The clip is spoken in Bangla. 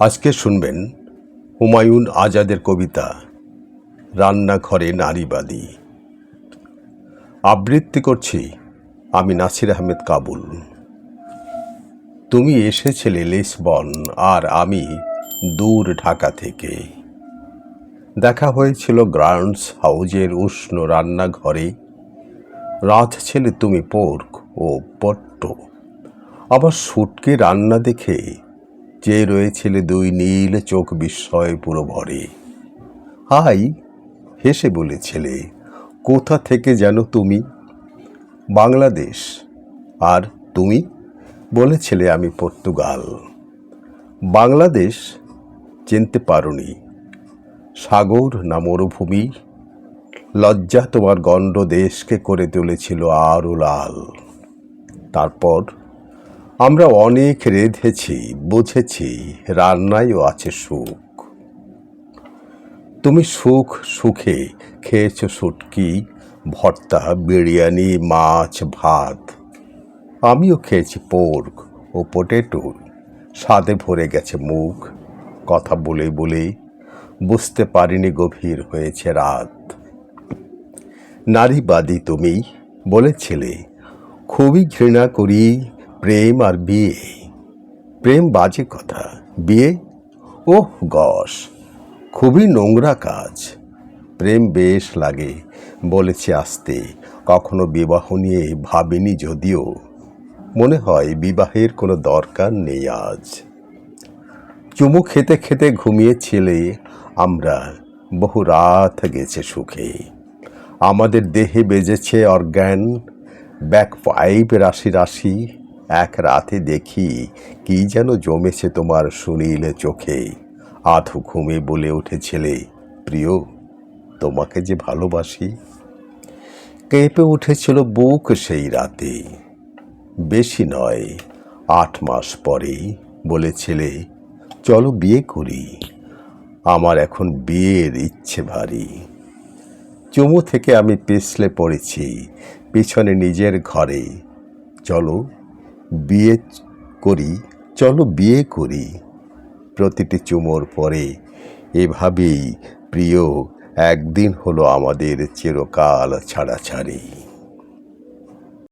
আজকে শুনবেন হুমায়ুন আজাদের কবিতা, রান্নাঘরে নারীবাদী আবৃত্তি করছি আমি নাসির আহমেদ কাবুল। তুমি এসেছিলে লিসবন আর আমি দূর ঢাকা থেকে। দেখা হয়েছিল গ্রাউন্ডস হাউজের উষ্ণ রান্নাঘরে। রাত ছেলে তুমি পোর্ক ও পট্ট। আবার সুটকে রান্না দেখে চেয়ে রয়েছিলে দুই নীল চোখ বিস্ময় পুরো ভরে হাই, হেসে বলেছিলে, কোথা থেকে যেন তুমি? বাংলাদেশ। আর তুমি? বলেছিলে আমি পর্তুগাল। বাংলাদেশ? চিনতে পারোনি। সাগর না মরুভূমি? লজ্জা তোমার গণ্ড দেশকে করে তুলেছিল আরও লাল। তারপর? আমরা অনেক রেধেছি, বুঝেছি, রান্নায়ও আছে সুখ। তুমি সুখ সুখে খেয়েছ সুটকি, ভর্তা, বিরিয়ানি, মাছ, ভাত। আমিও খেয়েছি পোর্ক ও পোটেটো। স্বাদে ভরে গেছে মুখ। কথা বলে বলে বুঝতে পারিনি গভীর হয়েছে রাত। নারীবাদী তুমি বলেছিলে, খুবই ঘৃণা করি প্রেম আর বিয়ে। প্রেম বাজে কথা। বিয়ে? ওহ, গস। খুবই নোংরা কাজ। প্রেম বেশ লাগে, বলেছে আসতে। কখনো বিবাহ নিয়ে ভাবিনি যদিও। মনে হয় বিবাহের কোনো দরকার নেই আজ। চুমু খেতে খেতে ঘুমিয়ে ঘুমিয়েছিলে আমরা বহু রাত গেছে সুখে। আমাদের দেহে বেজেছে অর্গ্যান ব্যাক পাইপ রাশি রাশি। এক রাতে দেখি কি যেন জমেছে তোমার সুনীল চোখে। আধো ঘুমে বলে উঠেছিলে প্রিয়, তোমাকে যে ভালোবাসি। কেঁপে উঠেছিল বুক সেই রাতে। বেশি নয়, আট মাস পরে বলেছিলে চলো বিয়ে করি। আমার এখন বিয়ের ইচ্ছে ভারী। চুমু থেকে আমি পিছলে পড়েছি, পিছনে নিজের ঘরে। চলো বিয়ে করি, চলো বিয়ে করি। প্রতিটি চুমোর পরে এভাবেই প্রিয় একদিন হলো আমাদের চিরকাল ছাড়াছাড়ি।